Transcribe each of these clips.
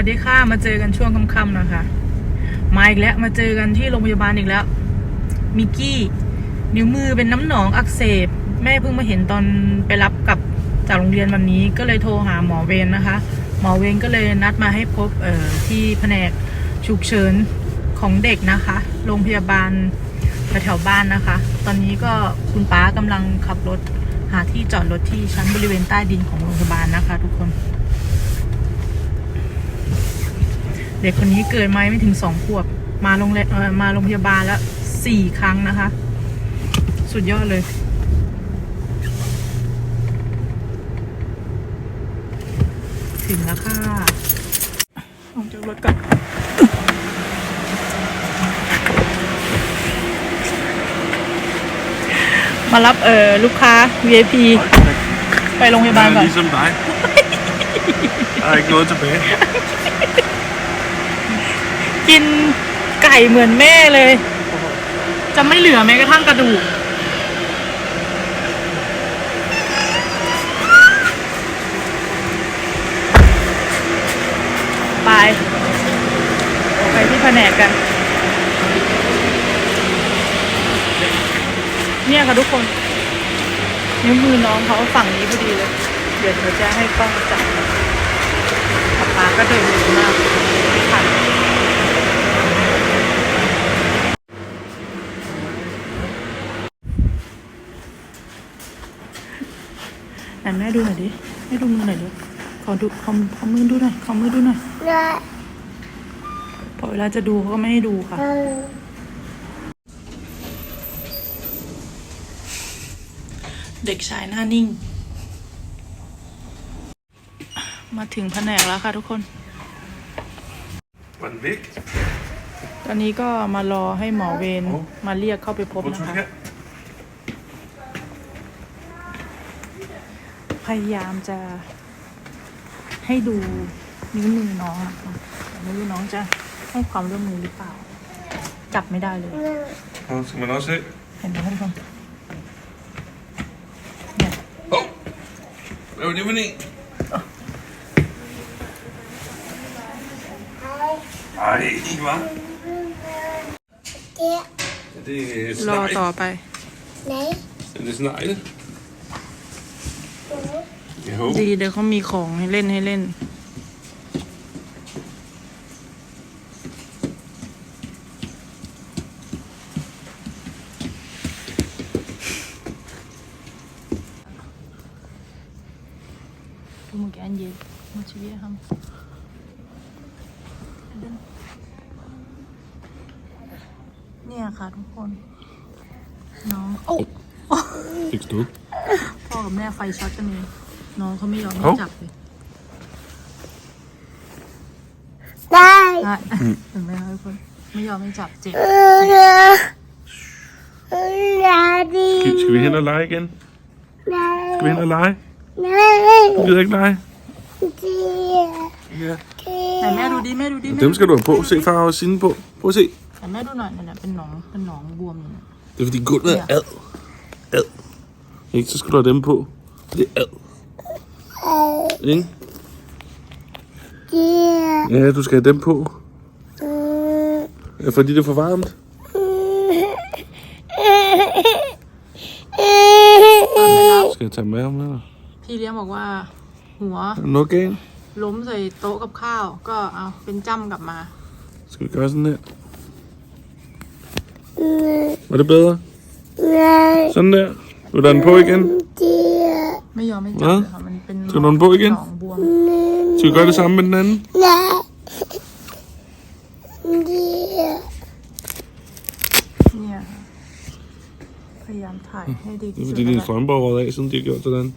วัสดีค่ะ มาเจอกันช่วงค่ำๆนะคะ มาอีกแล้ว มาเจอกันที่โรงพยาบาลอีกแล้ว มิกกี้ นิ้วมือเป็นน้ำหนองอักเสบ แม่เพิ่งมาเห็นตอนไปรับกลับจากโรงเรียนวันนี้ ก็เลยโทรหาหมอเวรนะคะ หมอเวรก็เลยนัดมาให้พบเอ่อที่แผนกฉุกเฉินของเด็กนะคะ โรงพยาบาลแถวๆบ้านนะคะ ตอนนี้ก็คุณป้ากำลังขับรถหาที่จอดรถที่ชั้นบริเวณใต้ดินของโรงพยาบาลนะคะ ทุกคน เด็กคนนี้เกิดมาไม่ถึงสองขวบ มาโรงเรียนเอ่อมาโรงพยาบาลแล้วสี่ครั้งนะคะ สุดยอดเลย ถึงแล้วค่ะออกจากรถก่อนมารับเอ่อลูกค้า VIP ไปโรงพยาบาลก่อน ligesom dig. Der er ikke noget tilbage. กินไก่เหมือนแม่เลย จะไม่เหลือแม้กระทั่งกระดูก ไป ไปที่แผนกกัน เนี่ยค่ะทุกคน นิ้วมือน้องเขาฝั่งนี้พอดีเลย เดี๋ยวเดี๋ยวจะให้กล้องจับปาป๊าก็เดินเร็วมากไม่ทัน ไหนแม่ดูหน่อยดิแม่ดูมือหน่อยดิขอดูขอขอมือดูหน่อยขอมือดูหน่อยพอเวลาจะดูเขาก็ไม่ให้ดูค่ะเด็กชายหน้านิ่ง มาถึงแผนกแล้วค่ะทุกคน Var den væk? ตอนนี้ก็มารอให้หมอเวรมาเรียกเข้าไปพบ Hvor นะ tog คะ พยายามจะให้ดูนิ้วมือน้องนะคะแต่ไม่รู้น้องจะให้ความร่วมมือหรือเปล่า จับไม่ได้เลย Nå, skal man også have? เห็นไหมคะทุกคนเนี่ย Hov! Hvad var det for en? Ej, ikke var. Det Er det รอ snegl? ต่อไป nej. Er det snegle? Jeg håber. ดีเดี๋ยวเขามีของให้เล่นให้เล่น Du må gerne hjælpe. Motivere ham. Den. เนี่ยค่ะทุกคน น้อง โอ้ Fik du? พ่อกับแม่ไฟช็อตกันเอง น้องเขาไม่ยอมให้ เอ้า จับเลย Nej. ได้เห็นไหมคะทุกคน ไม่ยอมให้จับเจ็บ Daddy. Skal, skal vi hen og lege igen? Skal vi hen og lege? Nej. Du gider ikke lege? Det Ja. ไหนแม่ดูดิแม่ดูดิแม่ Dem skal du have på. Se far har sine på. Prøv at se. ไหนแม่ดูหน่อยนั่นน่ะเป็นหนองเป็นหนองบวมอยู่เนี่ย Det er fordi gulvet er ad. Ad. Ikke? Så skal du have dem på. Det er ad. Ikke? det. Ja, du skal have dem på. Ja, fordi det er for varmt. ไม่รับ Skal jeg tage dem med ham eller? พี่เลี้ยงบอกว่า หัว Er der noget galt? ล้มใส่โต๊ะกับข้าว ก็เอาเป็นจ้ำกลับมา Skal vi gøre sådan her? Var det bedre? Nej. Sådan der. Du lader den på igen. Det. ไม่ยอมให้จับเลยค่ะมันเป็น Skal du have den på igen? หนองบวม Skal vi gøre det samme med den anden? Nej. Det. เนี่ยค่ะพยายามถ่ายให้ดี Det ที่ er สุด fordi แล้ว din แหละ strømpe er røget af, siden de har gjort sådan.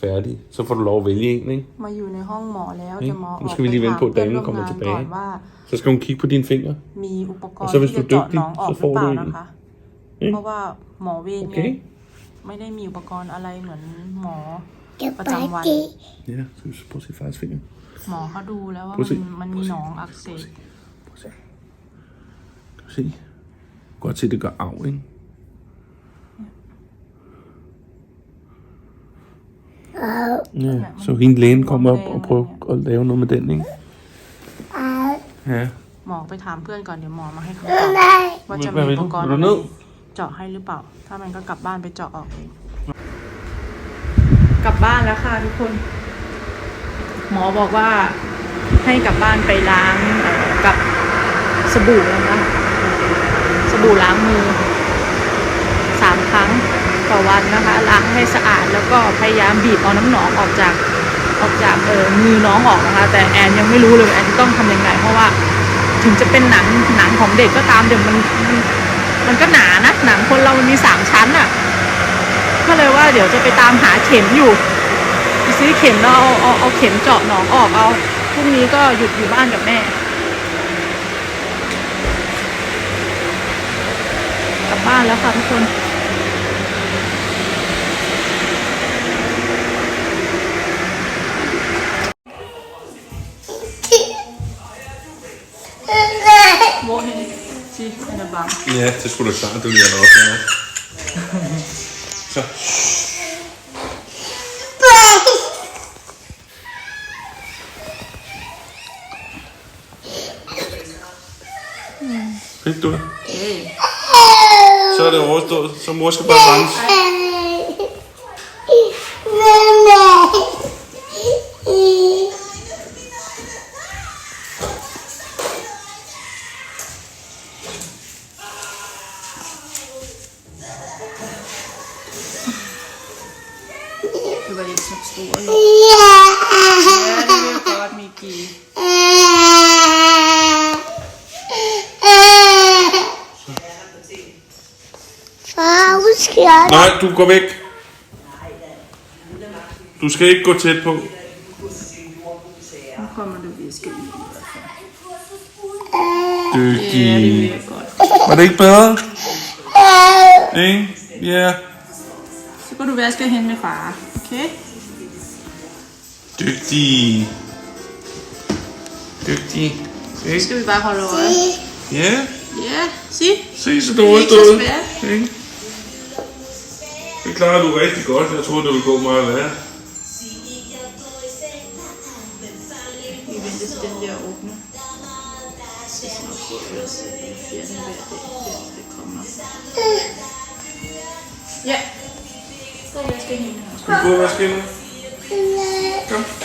Færdig. Så får du lov at vælge en, ikke? มาอยู่ในห้องหมอแล้ว นี่ จะหมออ nu อก skal vi lige vente på, at ไปถาม damen เพื่อน kommer ร่วมงาน tilbage. ก่อนว่า så skal hun kigge på dine fingre. มีอุปกรณ์ Og så hvis ที่ du จะ er เจาะ dygtig, น้องออก så หรื får อ du เปล่า en. นะคะ Ikke? เพราะว่าหมอเวรเนี่ย Okay. ไม่ได้มีอุปกรณ์อะไรเหมือนหมอ Det er bare det. Ja, så skal du prøve at se fars har หมอเขาดูแล้วว่า Prøv at มั se. นมันมีหนองอักเสบ Prøv at se. Godt se, det gør arv, ikke? Ja, så hende lægen kommer op og prøver at lave noget med den, ikke? Au. Ja. หมอไปถามเพื่อนก่อนเดี๋ยวหมอมาให้คำตอบ Nej. ว่าจะ Hvad มี vil อุป du? กรณ์ Vil อะ du ไร ned? เจาะให้หรือเปล่า ถ้ามันก็กลับบ้านไปเจาะออกเองกลับบ้านแล้วค่ะทุกคน หมอบอกว่าให้กลับบ้านไปล้างเอ่อกับสบู่นะคะสบู่ล้างมือสามครั้งต่อวันนะคะ ล้างให้สะอาดแล้วก็พยายามบีบเอาน้ำหนองออกจาก ออกจากเออมือน้องออกนะคะ แต่แอนยังไม่รู้เลยแอนจะต้องทำยังไง เพราะว่าถึงจะเป็นหนังหนังของเด็กก็ตามเดี๋ยวมันมันมันก็หนานะหนังคนเรามันมีสามชั้นอะ่ะ ก็เลยว่าเดี๋ยวจะไปตามหาเข็มอยู่ไปซื้อเข็มแล้วเอาเอาเอาเข็มเจาะหนองออกเอาพรุ่งนี้ก็หยุดอยู่บ้านกับแม่กลับบ้านแล้วค่ะทุกคน hvorhen til han er varm. Ja, det skulle du klare, du lige har også. Ja. Så. Fik du det? Så er det overstået. Så mor skal bare rense. Jo. Ja, det jeg godt, Miki. Far, skal jeg? Nej, du går væk. Du skal ikke gå tæt på. Nu kommer det viske i. Ja, det Dygtig. ved jeg godt. Var det ikke bedre? Ikke? Ja. Så går du vaske hen med far, okay? Dygtig. Dygtig. Så Ikke? skal vi bare holde øje. Ja. Ja, sig. Se, så Det du er er ikke så? Det klarer du rigtig godt. Jeg troede, det ville gå meget værre. Vi venter til den der åbner. Så det, så det fjerde hver dag, det, det kommer. Ja. Så vaske hende. Skal vi gå og vaske hænder? Дякую.